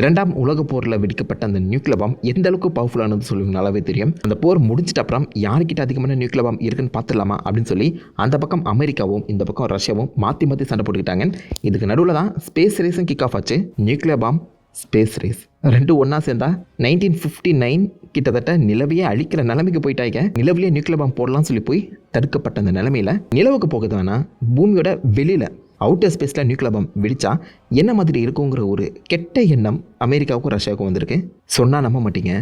இரண்டாம் உலக போரில் வெடிக்கப்பட்ட அந்த நியூக்ளியர் பாம் எந்த அளவுக்கு பவர்ஃபுல்லானது சொல்லி நல்லாவே தெரியும். அந்த போர் முடிஞ்சிட்ட அப்புறம் யாருக்கிட்ட அதிகமான நியூக்ளியர் பாம் இருக்குன்னு பார்த்துடலாமா அப்படின்னு சொல்லி அந்த பக்கம் அமெரிக்காவும் இந்த பக்கம் ரஷ்யாவும் மாற்றி மாற்றி சண்டை போட்டுக்கிட்டாங்க. இதுக்கு நடுவில் தான் ஸ்பேஸ் ரேஸும் கிக் ஆஃப் ஆச்சு. நியூக்ளியர் பாம் ஸ்பேஸ் ரேஸ் ரெண்டும் ஒன்றா சேர்ந்தா நைன்டீன் ஃபிஃப்டி நைன் கிட்டத்தட்ட நிலவையே அழிக்கிற நிலைமைக்கு போயிட்டாங்க. நிலவிலேயே நியூக்ளியர் பாம் போடலாம்னு சொல்லி போய் தடுக்கப்பட்ட அந்த நிலமையில நிலவுக்கு போகிறது வேணா பூமியோட வெளியில் அவுட்டர் ஸ்பேஸில் நியூக்ளியர் பம் வெடிச்சா என்ன மாதிரி இருக்குங்கிற ஒரு கெட்ட எண்ணம் அமெரிக்காவுக்கும் ரஷ்யாவுக்கும் வந்திருக்கு. சொன்னால் நம்ப மாட்டீங்க.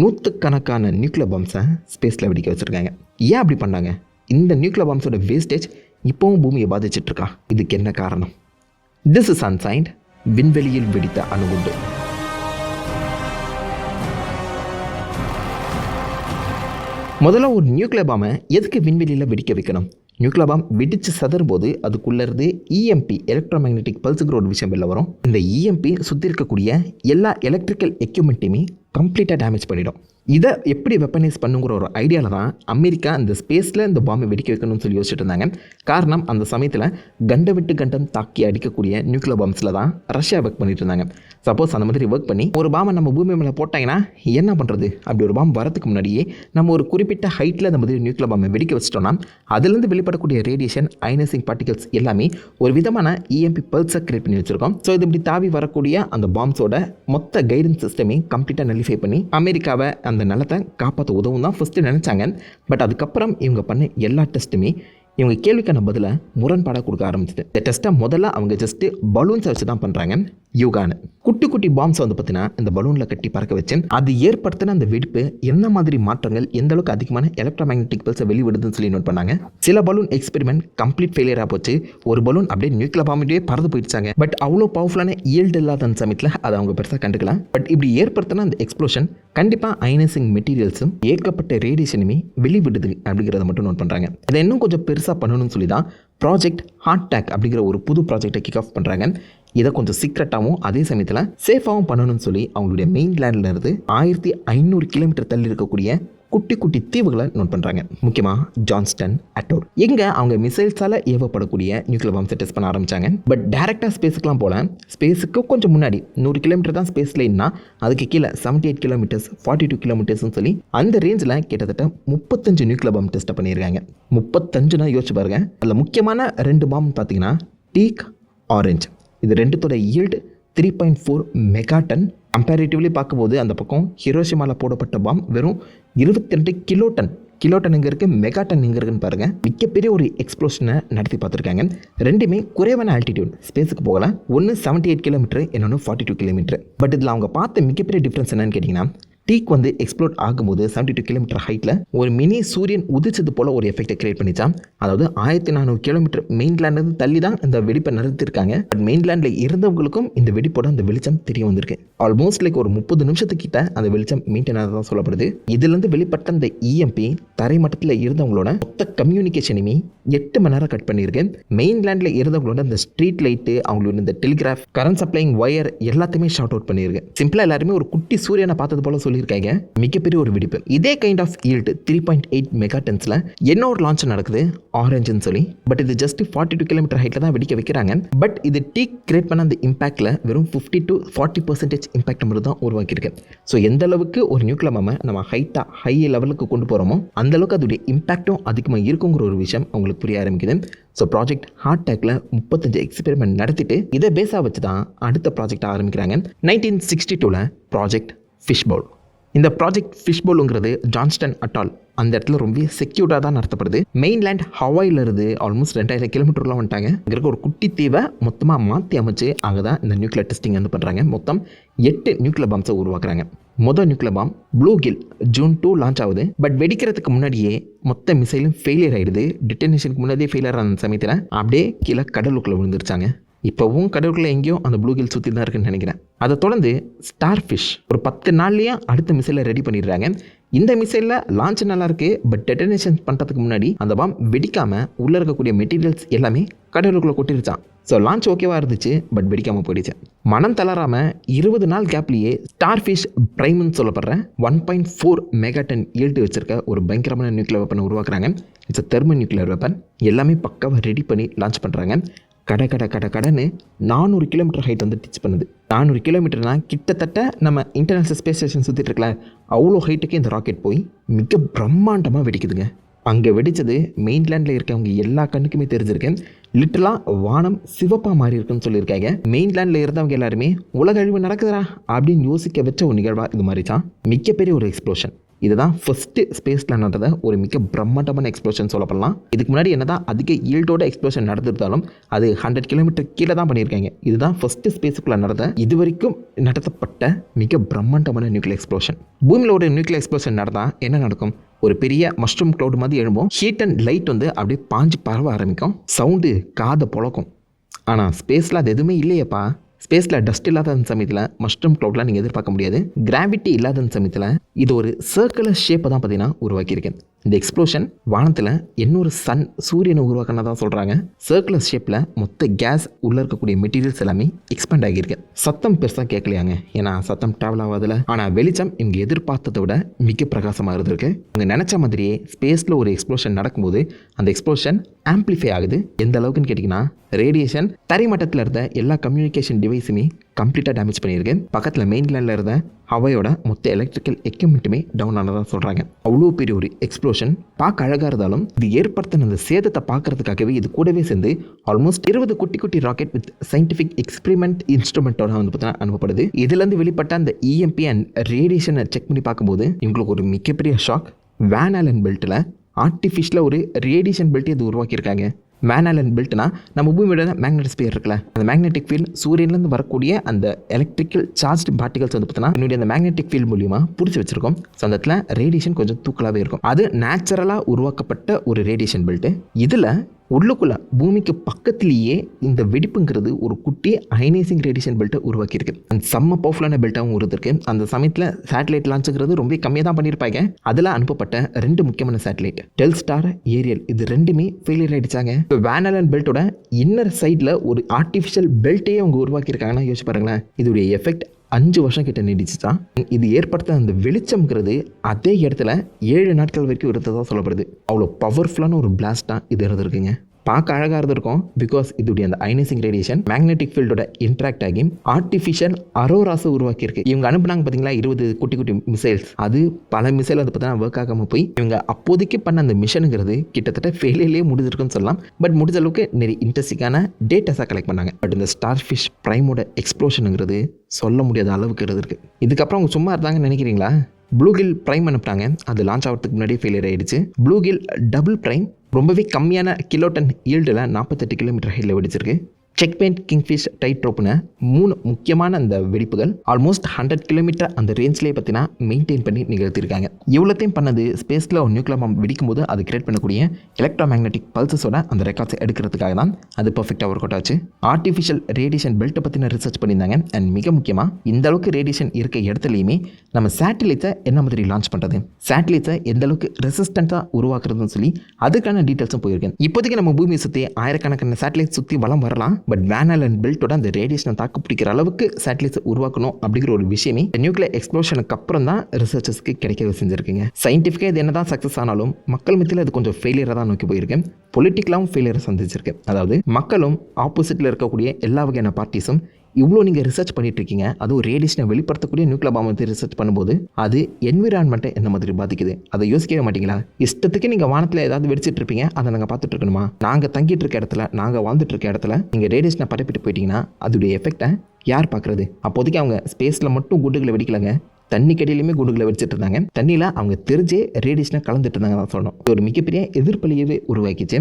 நூற்றுக்கணக்கான நியூக்ளியர் பாம்ஸை ஸ்பேஸில் வெடிக்க வச்சுருக்காங்க. ஏன் அப்படி பண்ணாங்க? இந்த நியூக்ளியர் பாம்ஸோட வேஸ்டேஜ் இப்போவும் பூமியை பாதிச்சிட்ருக்கா? இதுக்கு என்ன காரணம்? திஸ் இஸ் அன்சைன்ட் விண்வெளியில் வெடித்த அணுகுண்டு முதல்ல ஒரு நியூக்ளியர் பாமை எதுக்கு விண்வெளியில் வெடிக்க வைக்கணும்? நியூக்ளியர் பாம் வெடிச்சு சதறும்போது அதுக்குள்ளே இருந்து இஎம்பி எலக்ட்ரோ மேக்னெட்டிக் பல்ஸுங்கிற ஒரு விஷயம் வெளில வரும். இந்த இஎம்பி சுற்றி இருக்கக்கூடிய எல்லா எலக்ட்ரிக்கல் எக்யூப்மெண்ட்டையுமே கம்ப்ளீட்டாக டேமேஜ் பண்ணிடும். இதை எப்படி வெப்பனைஸ் பண்ணுங்கிற ஒரு ஐடியாவில் தான் அமெரிக்கா இந்த ஸ்பேஸில் இந்த பாம்பை வெடிக்க வைக்கணும்னு சொல்லி யோசிச்சுட்டு இருந்தாங்க. காரணம் அந்த சமயத்தில் கண்ட விட்டு கண்டம் தாக்கி அடிக்கக்கூடிய நியூக்ளியர் பாம்ஸில் தான் ரஷ்யா ஒர்க் பண்ணிட்டு இருந்தாங்க. சப்போஸ் அந்த மாதிரி ஒர்க் பண்ணி ஒரு பாம்பை நம்ம பூமி மேலே போட்டாங்கன்னா என்ன பண்ணுறது அப்படி ஒரு பாம்பு வரதுக்கு முன்னாடியே நம்ம ஒரு குறிப்பிட்ட ஹைட்டில் அந்த மாதிரி நியூக்ளியர் பாம்பை வெடிக்க வச்சிட்டோம்னா அதுலேருந்து வெளிப்படக்கூடிய ரேடியேஷன் அயனைசிங் பார்ட்டிகல்ஸ் எல்லாமே ஒரு விதமான இஎம்பி பல்ஸை கிரியேட் பண்ணி வச்சிருக்கோம். ஸோ இது இப்படி தாவி வரக்கூடிய அந்த பாம்ஸோட மொத்த கைடன்ஸ் சிஸ்டமே கம்ப்ளீட்டாக நலிஃபை பண்ணி அமெரிக்காவை அந்த நிலத்தை காப்பாற்ற உதவும் தான் ஃபஸ்ட்டு நினச்சாங்க. பட் அதுக்கப்புறம் இவங்க பண்ண எல்லா டெஸ்ட்டுமே இவங்க கேள்விக்கான பதிலை முரண்பாடாக கொடுக்க ஆரம்பிச்சது இந்த டெஸ்ட்டை முதல்ல அவங்க ஜஸ்ட்டு பலூன்ஸை வச்சு தான் பண்ணுறாங்க யூகான்னு. குட்டி குட்டி பாம்ஸ் வந்து பார்த்தீங்கன்னா இந்த பலூனில் கட்டி பறக்க வச்சேன் அது ஏற்படுத்தின அந்த வெடிப்பு என்ன மாதிரி மாற்றங்கள் எந்த அளவுக்கு அதிகமான எலக்ட்ரோ மேக்னெட்டிக் பல்ஸை வெளிவிடுதுன்னு சொல்லி நோட் பண்ணாங்க. சில பலூன் எக்ஸ்பெரிமெண்ட் கம்ப்ளீட் ஃபெயிலியராக போச்சு. ஒரு பலூன் அப்படியே நியூக்ளியர் பாம்பிட்டே பறந்து போயிடுச்சாங்க. பட் அவ்வளோ பவர்ஃபுல்லான ஈல்டு இல்லாத அந்த சமயத்தில் அதை அவங்க பெருசாக கண்டுக்கலாம். பட் இப்படி ஏற்படுத்தின அந்த எக்ஸ்ப்ளோஷன் கண்டிப்பாக அயனைசிங் மெட்டீரியல்ஸும் ஏற்கப்பட்ட ரேடியேஷனுமே வெளிவிடுது அப்படிங்கிறத மட்டும் நோட் பண்ணுறாங்க இதை இன்னும் கொஞ்சம் பெருசாக பண்ணணும்னு சொல்லி தான் ப்ராஜெக்ட் ஹார்ட் டேக் அப்படிங்கிற ஒரு புது ப்ராஜெக்டை கிக் ஆஃப் பண்ணுறாங்க இதை கொஞ்சம் சீக்ரெட்டாகவும் அதே சமயத்தில் சேஃபாகவும் பண்ணணும்னு சொல்லி அவங்களுடைய மெயின் லேண்டில் இருந்து ஆயிரத்தி ஐநூறு கிலோமீட்டர் தள்ளி இருக்கக்கூடிய குட்டி குட்டி தீவுகளை நோட் பண்ணுறாங்க முக்கியமாக ஜான்ஸ்டன் அட்டோர் எங்கே அவங்க மிசைல்ஸால் ஏவப்படக்கூடிய நியூக்ளியர் பாம்ஸை டெஸ்ட் பண்ண ஆரம்பித்தாங்க பட் டேரெக்டாக ஸ்பேஸுக்குலாம் போல ஸ்பேஸுக்கு கொஞ்சம் முன்னாடி நூறு கிலோமீட்டர் தான் ஸ்பேஸ்லேன்னா அதுக்கு கீழே seventy eight kilometres forty two கிலோமீட்டர்ஸ்னு சொல்லி அந்த ரேஞ்சில் கிட்டத்தட்ட முப்பத்தஞ்சு நியூக்ளியர் பாம் டெஸ்ட் பண்ணியிருக்காங்க. முப்பத்தஞ்சுனா யோசிச்சு பாருங்க. அதில் முக்கியமான ரெண்டு பாம் பார்த்தீங்கன்னா டீக் ஆரஞ்சு இது ரெண்டுத்தோட yield three point four megaton comparatively பார்க்கும்போது அந்த பக்கம் ஹிரோஷிமாவில் போடப்பட்ட பாம் வெறும் இருபத்தி ரெண்டு கிலோட்டன் கிலோட்டன் இங்கே இருக்குது மெகாட்டன் இங்கே இருக்குன்னு பாருங்கள் மிகப்பெரிய ஒரு எக்ஸ்ப்ளோஷனை நடத்தி பார்த்துருக்காங்க. ரெண்டுமே குறைவான ஆல்டிடியூட் ஸ்பேஸுக்கு போகலாம் ஒன்று செவன்ட்டி எயிட் கிலோமீட்டர் இன்னொன்று ஃபார்ட்டி டூ கிலோமீட்டர் பட் இதில் அவங்க பார்த்த மிகப்பெரிய டிஃப்ரென்ஸ் என்னன்னு கேட்டிங்கன்னா டீக் வந்து எக்ஸ்ப்ளோட் ஆகும்போது செவன்ட்டி டூ கிலோமீட்டர் ஹைட்டில் ஒரு மினி சூரியன் உதிச்சது போல் ஒரு எஃபெக்டை கிரியேட் பண்ணிச்சான் அதாவது ஆயிரத்தி நானூறு கிலோமீட்டர் மெயின்லேண்ட்லேருந்து தள்ளி தான் இந்த வெடிப்பை நடத்திருக்காங்க. பட் மெயின்லேண்டில் இருந்தவங்களுக்கும் இந்த வெடிப்போட அந்த வெளிச்சம் தெரிய வந்திருக்கு. ஆல்மோஸ்ட் லைக் ஒரு முப்பது நிமிஷத்துக்கிட்ட அந்த வெளிச்சம் மெயின்டைன் தான் சொல்லப்படுது. இதுலேருந்து வெளிப்பட்ட அந்த இஎம்பி தரைமட்டத்தில் இருந்தவங்களோட மொத்த கம்யூனிகேஷனுமே எட்டு மணி நேரம் கட் பண்ணியிருக்கு. மெயின்லேண்டில் இருந்தவங்களோட அந்த ஸ்ட்ரீட் லைட்டு அவங்களோட இந்த டெலிகிராஃப் கரண்ட் சப்ளைங் ஒயர் எல்லாத்தையுமே ஷார்ட் அவுட் பண்ணியிருக்கு. சிம்பிளாக எல்லாருமே ஒரு குட்டி சூரியனை பார்த்தது போல சொல்லி சொல்லியிருக்காங்க. மிகப்பெரிய ஒரு வெடிப்பு. இதே kind of yield three point eight mega டென்ஸில் என்ன ஒரு லான்ச் நடக்குது? ஆரஞ்சுன்னு சொல்லி. பட் இது ஜஸ்ட் ஃபார்ட்டி டூ கிலோமீட்டர் ஹைட்டில் தான் வெடிக்க வைக்கிறாங்க. பட் இது டீக் கிரியேட் பண்ண அந்த இம்பாக்டில் வெறும் fifty to forty percentage impact மட்டும் தான் உருவாக்கியிருக்கு. ஸோ எந்த அளவுக்கு ஒரு நியூக்ளியர் மாமை நம்ம ஹைட்டாக ஹை லெவலுக்கு கொண்டு போகிறோமோ அந்த அளவுக்கு அதோடைய இம்பாக்டும் அதிகமாக இருக்குங்கிற ஒரு விஷயம் அவங்களுக்கு புரிய ஆரம்பிக்குது. ஸோ ப்ராஜெக்ட் ஹார்ட் டேக்கில் முப்பத்தஞ்சு எக்ஸ்பெரிமெண்ட் நடத்திட்டு இதை பேஸாக வச்சு தான் அடுத்த ப்ராஜெக்ட் ஆரம்பிக்கிறாங்க. நைன்டீன் சிக்ஸ்டி டூவில் ப்ராஜெக்ட் ஃபிஷ் பவுல் இந்த ப்ராஜெக்ட் ஃபிஷ்போலுங்கிறது ஜான்ஸ்டன் அட்டால் அந்த இடத்துல ரொம்ப செக்யூர்டாக தான் நடத்தப்படுது. மெயின்லேண்ட் ஹவாயில் இருந்து ஆல்மோஸ்ட் ரெண்டாயிரம் கிலோமீட்டர்லாம் வந்துட்டாங்க. இங்கே இருக்க ஒரு குட்டி தீவை மொத்தமாக மாற்றி அமைச்சு அங்கே தான் இந்த நியூக்ளியர் டெஸ்டிங் வந்து பண்ணுறாங்க மொத்தம் எட்டு நியூக்ளியர் பாம்ஸை உருவாக்குறாங்க. மொதல் nuclear bomb Bluegill June two launch ஆகுது. பட் வெடிக்கிறதுக்கு முன்னாடியே மொத்த மிசைலும் ஃபெயிலியர் ஆகிடுது டிட்டனேஷனுக்கு முன்னாடியே ஃபெயிலியர் ஆன சமயத்தில் அப்படியே கீழே கடலுக்குள்ளே விழுந்துருச்சாங்க. இப்போவும் கடவுளுக்குள்ள எங்கேயோ அந்த ப்ளூ கில் சுற்றி தான் இருக்குன்னு நினைக்கிறேன். அதை தொடர்ந்து ஸ்டார் ஃபிஷ் ஒரு பத்து நாள்லேயே அடுத்த மிசைலை ரெடி பண்ணிடுறாங்க. இந்த மிசைலில் லான்ச் நல்லாயிருக்கு பட் டெட்டனேஷன் பண்ணுறதுக்கு முன்னாடி அந்த பாம் வெடிக்காமல் உள்ளே இருக்கக்கூடிய மெட்டீரியல்ஸ் எல்லாமே கடவுளுக்குள்ளே கொட்டிருச்சான் ஸோ லான்ச் ஓகேவாக இருந்துச்சு பட் வெடிக்காமல் போயிடுச்சு. மனம் தளராமல் இருபது நாள் கேப்லேயே ஸ்டார் ஃபிஷ் ப்ரைம்னு சொல்லப்படுற one point four megaton yield வச்சிருக்க ஒரு பயங்கரமான நியூக்ளியர் வெப்பனை உருவாக்குறாங்க. இட்ஸ் தெர்மோ நியூக்ளியர் வெப்பன் எல்லாமே பக்காவாக ரெடி பண்ணி லான்ச் பண்ணுறாங்க கட கட கட கடன்னு நானூறு கிலோமீட்டர் ஹைட் வந்து டிச் பண்ணுது. நானூறு கிலோமீட்டர்னால் கிட்டத்தட்ட நம்ம இன்டர்நேஷனல் ஸ்பேஸ் ஸ்டேஷன் சுற்றிட்டு இருக்கல அவ்வளோ ஹைட்டுக்கு இந்த ராக்கெட் போய் மிக பிரம்மாண்டமாக வெடிக்குதுங்க. அங்கே வெடித்தது மெயின்லேண்டில் இருக்கவங்க எல்லா கண்ணுக்குமே தெரிஞ்சிருக்கு லிட்டலாக வானம் சிவப்பாக மாறி இருக்குன்னு சொல்லியிருக்காங்க. மெயின்லேண்டில் இருந்தவங்க எல்லாருமே உலக அழிவு நடக்குதுடா அப்படின்னு யோசிக்க வச்ச ஒரு நிகழ்வாக இது மாதிரி தான். மிகப்பெரிய ஒரு எக்ஸ்ப்ளோஷன் இதுதான் ஃபஸ்ட்டு ஸ்பேஸில் நடந்த ஒரு மிக பிரம்மாண்டமான எக்ஸ்ப்ளோஷன் சொல்லப்படலாம் இதுக்கு முன்னாடி என்ன தான் அதிக ஈல்டோட எக்ஸ்ப்ளோஷன் நடந்திருந்தாலும் அது ஹண்ட்ரட் கிலோமீட்டர் கீழே தான் பண்ணியிருக்காங்க. இதுதான் ஃபஸ்ட்டு ஸ்பேஸுக்குள்ளே நடந்த இது வரைக்கும் நடத்தப்பட்ட மிக பிரம்மாண்டமான நியூக்ளியர் எக்ஸ்ப்ளோஷன் பூமியில் ஒரு நியூக்ளியர் எக்ஸ்ப்ளோஷன் நடந்தால் என்ன நடக்கும்? ஒரு பெரிய மஷ்ரூம் க்ளவுட் மாதிரி எழும்பும். ஹீட் அண்ட் லைட் வந்து அப்படியே பாஞ்சு பரவ ஆரம்பிக்கும். சவுண்டு காதை புழக்கும் ஆனால் ஸ்பேஸில் அது எதுவுமே இல்லையேப்பா. ஸ்பேஸில் டஸ்ட் இல்லாத சமயத்தில் மஷ்ரூம் க்ளவுட்லாம் நீங்கள் எதிர்பார்க்க முடியாது. கிராவிட்டி இல்லாத சமயத்தில் இது ஒரு சர்க்குலர் ஷேப்பை தான் பார்த்தீங்கன்னா உருவாக்கியிருக்கேன். இந்த எக்ஸ்ப்ளோஷன் வானத்தில் இன்னொரு சன் சூரியனை உருவாக்கினதா சொல்கிறாங்க சர்க்குலர் ஷேப்பில் மொத்த கேஸ் உள்ளே இருக்கக்கூடிய மெட்டீரியல்ஸ் எல்லாமே எக்ஸ்பேண்ட் ஆகியிருக்கு. சத்தம் பெருசாக கேட்கலையாங்க ஏன்னா சத்தம் ட்ராவல் ஆகாதில்ல ஆனால் வெளிச்சம் இங்கே எதிர்பார்த்ததை விட மிக பிரகாசமாக இருந்திருக்கு. அவங்க நினச்ச மாதிரியே ஸ்பேஸில் ஒரு எக்ஸ்ப்ளோஷன் நடக்கும்போது அந்த எக்ஸ்ப்ளோஷன் ஆம்ப்ளிஃபை ஆகுது. எந்த அளவுக்குன்னு கேட்டிங்கன்னா ரேடியேஷன் தரைமட்டத்தில் இருந்த எல்லா கம்யூனிகேஷன் டிவைஸுமே கம்ப்ளீட்டாக டேமேஜ் பண்ணியிருக்கு பக்கத்தில் மெயின்லேண்டில் இருந்த ஹவையோட மொத்த எலக்ட்ரிக்கல் எக்யூப்மெண்ட்டுமே டவுன் ஆனதாக சொல்கிறாங்க அவ்வளோ பெரிய ஒரு எக்ஸ்ப்ளோஷன் பார்க்க அழகாக இருந்தாலும் இது ஏற்படுத்தின அந்த சேதத்தை பார்க்கறதுக்காகவே இது கூடவே சேர்ந்து ஆல்மோஸ்ட் இருபது குட்டி குட்டி ராக்கெட் வித் சயின்டிஃபிக் எக்ஸ்பெரிமெண்ட் இன்ஸ்ட்ருமெண்ட்டோட வந்து பார்த்தீங்கன்னா அனுப்பப்படுது. இதுலேருந்து வெளிப்பட்ட அந்த இஎம்பி அண்ட் ரேடியேஷனை செக் பண்ணி பார்க்கும்போது இவங்களுக்கு ஒரு மிகப்பெரிய ஷாக் வேன் ஆலன் பெல்ட்டில் ஆர்டிஃபிஷியலாக ஒரு ரேடியேஷன் பெல்ட்டை இது உருவாக்கியிருக்காங்க. வேன் ஆலன் பெல்ட்னா நம்ம பூமியோட மேக்னெட்டிஸ்பியர் இருக்குல்ல. அந்த மேக்னெட்டிக் ஃபீல்ட் சூரியன்லேருந்து வரக்கூடிய அந்த எலக்ட்ரிக்கல் சார்ஜ்டு பார்ட்டிகல்ஸ் வந்து பார்த்தீங்கன்னா என்னுடைய அந்த மேக்னெட்டிக் ஃபீல்ட் மூலியமாக பிடிச்சி வச்சிருக்கோம். ஸோ அந்த இடத்துல ரேடியேஷன் கொஞ்சம் தூக்கலாகவே இருக்கும். அது நேச்சுரலாக உருவாக்கப்பட்ட ஒரு ரேடியேஷன் பெல்ட்டு இதில் உள்ளுக்குள்ள பூமிக்கு பக்கத்துலேயே இந்த வெடிப்புங்கிறது ஒரு குட்டி அயனைசிங் ரேடியேஷன் பெல்ட்டை உருவாக்கியிருக்கு. அந்த செம்ம பவர்ஃபுல்லான பெல்ட்டாகவும் இருந்திருக்கு அந்த சமயத்தில் சேட்டலைட் லான்ச்சுங்கிறது ரொம்ப கம்மியாக தான் பண்ணியிருப்பாங்க. அதில் அனுப்பப்பட்ட ரெண்டு முக்கியமான சேட்டலைட் டெல்ஸ்டார் ஏரியல் இது ரெண்டுமே ஃபெயிலியர் ஆகிடுச்சாங்க இப்போ வேனலன் பெல்ட்டோட இன்னர் சைடில் ஒரு ஆர்டிஃபிஷியல் பெல்ட்டையே அவங்க உருவாக்கியிருக்காங்கன்னா யோசிச்சு பாருங்களேன். இதோடைய எஃபெக்ட் அஞ்சு வருஷம் கிட்ட நீடிச்சுதான் இது ஏற்படுத்த அந்த வெளிச்சம்ங்கிறது அதே இடத்துல ஏழு நாட்கள் வரைக்கும் இருந்ததாக சொல்லப்படுது. அவ்வளோ பவர்ஃபுல்லான ஒரு பிளாஸ்டாக இது இருந்திருக்குங்க பார்க்க அழகாக இருந்திருக்கும். பிகாஸ் இதோடைய அந்த அயனைசிங் ரேடியேஷன் மேக்னெட்டிக் ஃபீல்டோட இன்ட்ராக்ட் ஆகி ஆர்டிஃபிஷியல் அரோராஸை உருவாக்கியிருக்கு. இவங்க அனுப்புனாங்க பார்த்தீங்களா இருபது குட்டி குட்டி மிசைல்ஸ் அது பல மிசைல் வந்து பார்த்தீங்கன்னா ஒர்க் ஆகாமல் போய் இவங்க அப்போதைக்கு பண்ண அந்த மிஷனுங்கிறது கிட்டத்தட்ட ஃபெயிலியர்லேயே முடிஞ்சிருக்குன்னு சொல்லலாம். பட் முடிஞ்ச அளவுக்கு நிறைய இன்ட்ரெஸ்டிங்கான டேட்டாஸாக கலெக்ட் பண்ணாங்க. பட் இந்த ஸ்டார் ஃபிஷ் ப்ரைமோட எக்ஸ்ப்ளோஷனுங்கிறது சொல்ல முடியாத அளவுக்கு இருக்குது இதுக்கப்புறம் அவங்க சும்மா இருந்தாங்கன்னு நினைக்கிறீங்களா? ப்ளூகில் ப்ரைம் அனுப்பிட்டாங்க அது லான்ச் ஆகிறதுக்கு முன்னாடி ஃபெயிலியர் ஆகிடுச்சு ப்ளூகில் டபுள் ப்ரைம் ரொம்பவே கம்மியான கிலோடன் ஈல்டில் நாற்பத்தெட்டு கிலோமீட்டர் ஹைட்டில் வெடிச்சிருக்கு. செக் பெயிண்ட் கிங்ஃபிஷ் டைட் ட்ரோப்னு மூணு முக்கியமான அந்த வெடிப்புகள் ஆல்மோஸ்ட் ஹண்ட்ரட் கிலோமீட்டர் அந்த ரேஞ்ச்லேயே பார்த்தீங்கன்னா மெயின்டைன் பண்ணி நிகழ்த்திருக்காங்க இவ்வளோத்தையும் பண்ணது ஸ்பேஸில் ஒரு நியூக்ளியர் பாம்பு வெடிக்கும் போது அது கிரியேட் பண்ணக்கூடிய எலக்ட்ரோ மேக்னெட்டிக் பல்சஸோட அந்த ரெக்கார்ட்ஸை எடுக்கிறதுக்காக தான் அது பர்ஃபெக்டாக ஒர்க் அவுட் ஆச்சு. ஆர்டிஃபிஷியல் ரேடியேஷன் பெல்ட்டை பற்றின ரிசர்ச் பண்ணியிருந்தாங்க. அண்ட் மிக முக்கியமாக இந்த அளவுக்கு ரேடியேஷன் இருக்க இடத்துலையுமே நம்ம சேட்டலைட்டை என்ன மாதிரி லான்ச் பண்ணுறது சேட்டலைட்டை எந்த அளவுக்கு ரெசிஸ்டண்ட்டாக உருவாக்குறதுன்னு சொல்லி அதுக்கான டீட்டெயில்ஸும் போயிருக்கேன். இப்போதைக்கு நம்ம பூமியை சுற்றி ஆயிரக்கணக்கான சேட்டலைட் சுற்றி வளம் வரலாம். பட் வேனல் அண்ட் பெல்ட்டோட அந்த ரேடியேஷனை தாக்கு பிடிக்கிற அளவுக்கு சேட்டலைட்ஸ் உருவாக்கணும் அப்படிங்கிற ஒரு விஷயமே நியூக்ளியர் எக்ஸ்ப்ளோஷனுக்கு அப்புறம் தான் ரிசர்ச்சர்ஸ்க்கு கிடைக்க செஞ்சுருக்குங்க. சயின்டிஃபிக்காக இது என்ன தான் சக்ஸஸ் ஆனாலும் மக்கள் மத்தியில் அது கொஞ்சம் ஃபெயிலியராக தான் நோக்கி போயிருக்கு பொலிட்டிக்கலாகவும் ஃபெயிலியரை சந்திச்சிருக்கு. அதாவது மக்களும் ஆப்போசிட்டில் இருக்கக்கூடிய எல்லா வகையான பார்ட்டிஸும் இவ்வளோ நீங்கள் ரிசர்ச் பண்ணிட்டு இருக்கீங்க அதுவும் ரேடியேஷனை வெளிப்படுத்தக்கூடிய நியூக்ளியர் பாம்பை வந்து ரிசர்ச் பண்ணும்போது அது என்விரான்மெண்ட்டை என்ன மாதிரி பாதிக்குது? அதை யோசிக்கவே மாட்டீங்களா? இஷ்டத்துக்கு நீங்கள் வானத்தில் ஏதாவது வெடிச்சிட்டு இருப்பீங்க அதை நாங்கள் பார்த்துட்டு இருக்கணுமா நாங்கள் தங்கிட்டு இருக்க இடத்துல நாங்கள் வாழ்ந்துட்டு இருக்க இடத்துல நீங்கள் ரேடியேஷனை பரப்பிட்டு போயிட்டீங்கன்னா அதோடைய எஃபெக்டை யார் பார்க்குறது? அப்போதைக்கு அவங்க ஸ்பேஸில் மட்டும் குண்டுகளை வெடிக்கலங்க. தண்ணி கடையிலுமே குண்டுகளை வச்சுட்டு இருந்தாங்க தண்ணியில் அவங்க தெரிஞ்சே ரேடியேஷனை கலந்துட்டு இருந்தாங்க தான் சொல்லணும். ஒரு மிகப்பெரிய எதிர்ப்பலியவே உருவாக்கிச்சு.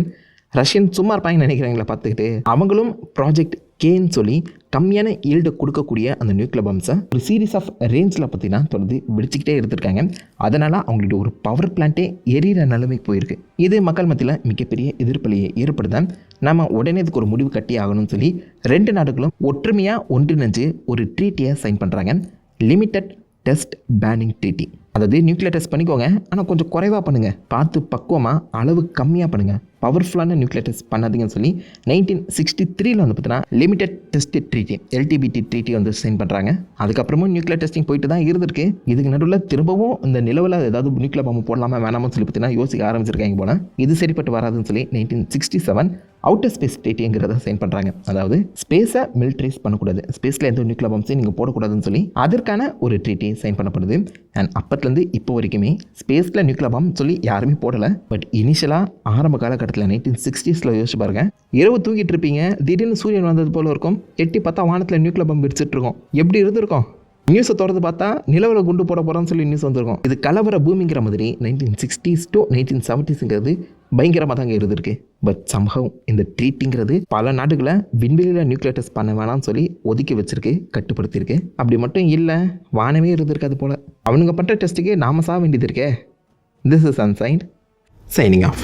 ரஷ்யன் சும்மா இருப்பாங்கன்னு நினைக்கிறாங்களா பார்த்துக்கிட்டு அவங்களும் ப்ராஜெக்ட் கேன்னு சொல்லி கம்மியான ஈல்டு கொடுக்கக்கூடிய அந்த நியூக்ளியர் பம்ப்ஸை ஒரு சீரீஸ் ஆஃப் ரேஞ்சில் பார்த்தீங்கன்னா தொடர்ந்து வெடிச்சிக்கிட்டே எடுத்திருக்காங்க. அதனால் அவங்களுடைய ஒரு பவர் பிளான்ட்டே எரியிற நிலைமைக்கு போயிருக்கு. இது மக்கள் மத்தியில் மிகப்பெரிய எதிர்ப்பலையை ஏற்படுத்த. நம்ம உடனே இதுக்கு ஒரு முடிவு கட்டி ஆகணும்னு சொல்லி ரெண்டு நாடுகளும் ஒற்றுமையாக ஒன்றிணைஞ்சு ஒரு ட்ரீட்டியை சைன் பண்ணுறாங்க லிமிட்டட் டெஸ்ட் பேனிங் ட்ரீட்டி அதாவது நியூக்ளியர் டெஸ்ட் பண்ணிக்கோங்க. ஆனால் கொஞ்சம் குறைவாக பண்ணுங்கள் பார்த்து பக்குவமாக அளவு கம்மியாக பண்ணுங்கள் பவர்ஃபுல்லான நியூக்ளியர் டெஸ்ட் பண்ணாதீங்கன்னு சொல்லி நைன்டீன் சிக்ஸ்டி த்ரீல வந்து பார்த்தீங்கன்னா limited test treaty LTBT treaty வந்து சைன் பண்ணுறாங்க அதுக்கப்புறமும் நியூக்ளியர் டெஸ்டிங் போயிட்டு தான் இருந்திருக்கு. இதுக்கு நடுவில் திரும்பவும் இந்த நிலவில் ஏதாவது நியூக்ளியர் பாம்பு போடலாமா வேணாமான்னு சொல்லி பார்த்தீங்கன்னா யோசிக்க ஆரம்பிச்சிருக்காங்க போல. இது சரிப்பட்டு வராதுன்னு சொல்லி nineteen sixty seven outer space ட்ரீட்டிங்கிறத sign பண்ணுறாங்க அதாவது ஸ்பேஸை மிலிட்ரைஸ் பண்ணக்கூடாது. ஸ்பேஸில் எந்த நியூக்ளியர் பாம்ஸையும் நீங்கள் போடக்கூடாதுன்னு சொல்லி அதற்கான ஒரு ட்ரீட்டி சைன் பண்ணப்படுது. அண்ட் அப்பத்துலேருந்து இப்போ வரைக்குமே ஸ்பேஸில் நியூக்ளியர் பாம் சொல்லி யாருமே போடலை. பட் இனிஷியலாக ஆரம்ப காலகட்டத்தில் நைன்டீன் சிக்ஸ்டீஸில் யோசிச்சு பாருங்க. இரவு தூங்கிட்டு இருப்பீங்க. திடீர்னு சூரியன் வந்தது போல இருக்கும். எட்டி பார்த்தா வானத்தில் நியூக்ளியர் பாம் வெடிச்சிட்டு இருக்கோம். எப்படி இருந்திருக்கும்? நியூஸை திறந்து பார்த்தா நிலவில் குண்டு போட போகிறோம்னு சொல்லி நியூஸ் வந்திருக்கும். இது கலவர பூமிங்கிற மாதிரி நைன்டீன் சிக்ஸ்டீஸ் டு நைன்டீன் செவன்ட்டீஸுங்கிறது பயங்கரமாக தாங்க இருந்திருக்கு. பட் சம்பவம் இந்த ட்ரீட்டுங்கிறது பல நாடுகளை விண்வெளியில் நியூக்ளியர் டெஸ்ட் பண்ண வேணாம்னு சொல்லி ஒதுக்கி வச்சிருக்கு கட்டுப்படுத்தியிருக்கு. அப்படி மட்டும் இல்லை வானமே இருந்திருக்காது போல். அவனுங்க பண்ணுற டெஸ்ட்டுக்கே நாம சாக வேண்டியது இருக்கே. This is unsigned signing of